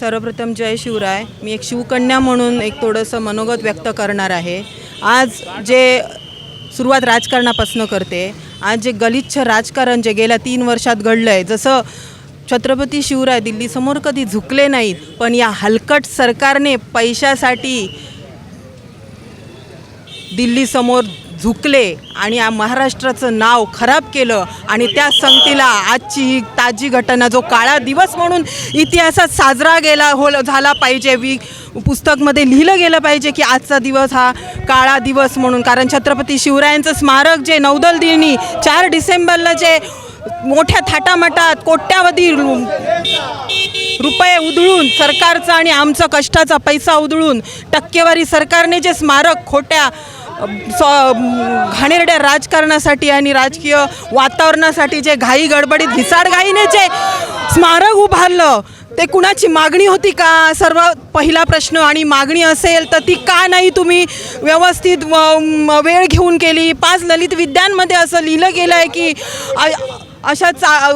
सर्वप्रथम जय शिवराय. मी एक शिवकन्या म्हणून एक थोडंसं मनोगत व्यक्त करणार आहे. आज जे सुरुवात राजकारणापासून करते आज जे गलिच्छ राजकारण जे गेल्या तीन वर्षात घडलं आहे जसं छत्रपती शिवराय दिल्लीसमोर कधी झुकले नाहीत पण या हलकट सरकारने पैशासाठी दिल्लीसमोर झुकले आणि या महाराष्ट्राचं नाव खराब केलं आणि त्या संगतीला आजची ही ताजी घटना जो काळा दिवस म्हणून इतिहासात साजरा गेला हो झाला पाहिजे. वि पुस्तकमध्ये लिहिलं गेलं पाहिजे की आजचा दिवस हा काळा दिवस म्हणून. कारण छत्रपती शिवरायांचं स्मारक जे नौदल दिनी चार डिसेंबरला जे मोठ्या थाटामाटात कोट्यावधी रुपये उधळून सरकारचा आणि आमचा कष्टाचा पैसा उधळून टक्केवारी सरकारने जे स्मारक खोट्या स घाणेरड्या राजकारणासाठी आणि राजकीय वातावरणासाठी जे घाई गडबडीत घिसाडघाईने जे स्मारक उभारलं ते कुणाची मागणी होती का? सर्व पहिला प्रश्न. आणि मागणी असेल तर ती का नाही तुम्ही व्यवस्थित वेळ घेऊन केली? पाच ललित विद्यांमध्ये असं लिहिलं गेलं आहे की अशा चा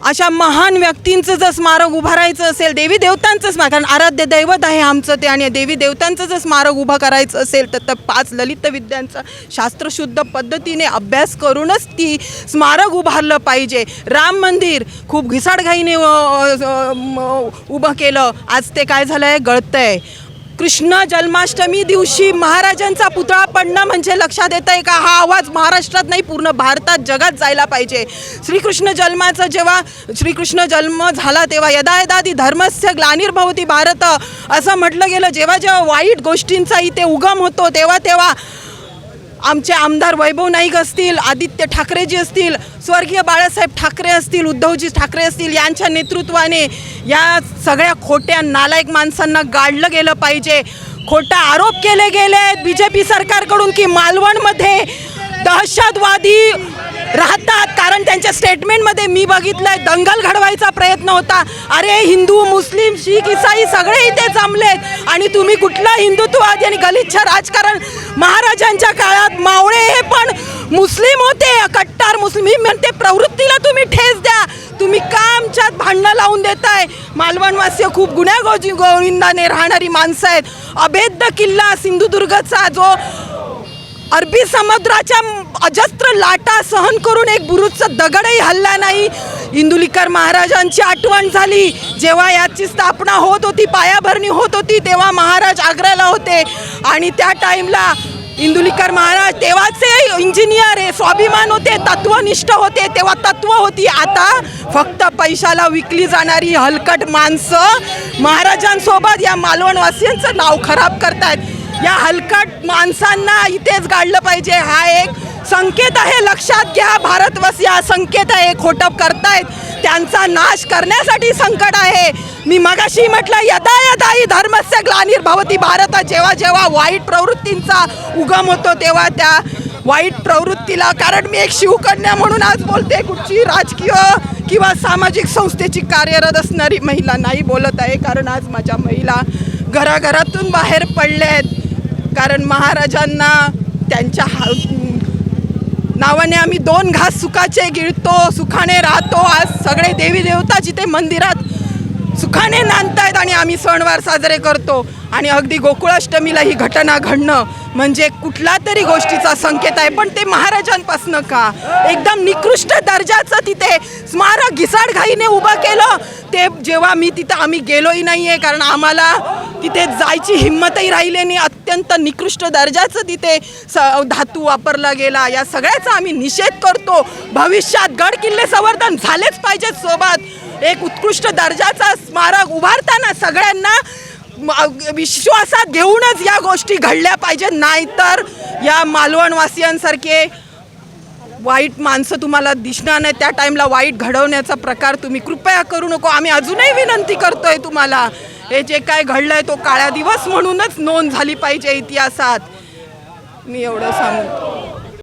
अशा महान व्यक्तींचं जर स्मारक उभारायचं असेल देवी देवतांचं स्मारक कारण आराध्य दैवत आहे आमचं ते आणि देवी देवतांचं जर स्मारक उभं करायचं असेल तर तर पाच ललित विद्यांचा शास्त्रशुद्ध पद्धतीने अभ्यास करूनच ती स्मारक उभारलं पाहिजे. राम मंदिर खूप घिसाडघाईने उभं केलं. आज ते काय झालं आहे गळतं आहे कृष्ण जन्माष्टमी दिवशी महाराजांचा पुतळा पडणं म्हणजे लक्षात येत आहे का? हा आवाज महाराष्ट्रात नाही पूर्ण भारतात जगात जायला पाहिजे. श्रीकृष्ण जन्माचं जेव्हा श्रीकृष्ण जन्म झाला तेव्हा यदा यदा ती धर्मस्य ग्लानिर्भवती भारत असं म्हटलं गेलं. जेव्हा जेव्हा वाईट गोष्टींचा इथे उगम होतो तेव्हा तेव्हा आमचे आमदार वैभव नाईक असतील आदित्य ठाकरेजी असतील स्वर्गीय बाळासाहेब ठाकरे असतील उद्धवजी ठाकरे असतील यांच्या नेतृत्वाने या सगळ्या खोट्या नालायक माणसांना गाडलं गेलं पाहिजे. खोटा आरोप केले गेले आहेत बी जे पी सरकारकडून की मालवणमध्ये दहशतवादी राहतात. कारण त्यांच्या स्टेटमेंटमध्ये मी बघितलंय दंगल घडवायचा प्रयत्न होता. अरे हिंदू मुस्लिम शीख इसाई सगळे इथे जमलेत. आणि तुम्ही कुठला हिंदुत्ववादी आणि गलिच्छ राजकारण? महाराजांच्या काळात मावळे हे पण मुस्लिम होते. कट्टार मुस्लिम. मी म्हणते प्रवृत्तीला तुम्ही ठेस द्या. तुम्ही का आमच्यात भांडणं लावून देताय? मालवणवासीय खूप गुन्ह्या गोविंदाने राहणारी माणसं आहेत. अभेद्य किल्ला सिंधुदुर्गचा जो अरबी समुद्राच्या अजस्त्र लाटा सहन करून एक बुरुजचा दगडही हल्ला नाही. इंदुलीकर महाराजांची आठवण झाली. जेव्हा याची स्थापना होत होती पायाभरणी होत होती तेव्हा महाराज आग्र्याला होते. आणि त्या टाईमला इंदुलीकर महाराज तेव्हाचे इंजिनियर आहे स्वाभिमान होते तत्वनिष्ठ होते. तेव्हा तत्व होती. आता फक्त पैशाला विकली जाणारी हलकट माणसं महाराजांसोबत या मालवणवासियांचं नाव खराब करतायत. या हलकट माणसांना इथेच गाडलं पाहिजे. हा एक संकेत आहे. लक्षात घ्या भारतवासी हा संकेत आहे. खोटप करतायत. त्यांचा नाश करण्यासाठी संकट आहे. मी मगाशी म्हटलं यदा यदा ही धर्मस्य ग्लानिर्भवती भारत जेव्हा जेव्हा वाईट प्रवृत्तींचा उगम होतो तेव्हा त्या वाईट प्रवृत्तीला कारण मी एक शिवकन्या म्हणून आज बोलते कुठची राजकीय किंवा सामाजिक संस्थेची कार्यरत असणारी महिला नाही बोलत आहे कारण आज माझ्या महिला घराघरातून बाहेर पडल्या आहेत. कारण महाराजांना त्यांच्या हा नावाने आम्ही दोन घास सुखाचे गिळतो सुखाने राहतो. आज सगळे देवी देवता जिथे मंदिरात सुखाने नांदतायत आणि आम्ही सणवार साजरे करतो. आणि अगदी गोकुळाष्टमीला ही घटना घडणं म्हणजे कुठला तरी गोष्टीचा संकेत आहे. पण ते महाराजांपासनं का? एकदम निकृष्ट दर्जाचं तिथे स्मारक घिसाडघाईने उभं केलं. ते जेव्हा मी तिथं आम्ही गेलोही नाही आहे कारण आम्हाला तिथे जायची हिंमतही राहिली नाही. अत्यंत निकृष्ट दर्जाचं तिथे स धातू वापरला गेला. या सगळ्याचा आम्ही निषेध करतो. भविष्यात गड किल्ले संवर्धन झालेच पाहिजेत सोबत. एक उत्कृष्ट दर्जाचा स्मारक उभारताना सगळ्यांना विश्वासात घेऊनच या गोष्टी घडल्या पाहिजेत नाहीतर या मालवणवासियांसारखे वाईट माणसं तुम्हाला दिसणार नाही. त्या टाईमला वाईट घडवण्याचा प्रकार तुम्ही कृपया करू नको. आम्ही अजूनही विनंती करतोय तुम्हाला. हे जे काय घडलंय तो काळ्या दिवस म्हणूनच नोंद झाली पाहिजे इतिहासात. मी एवढं सांगू.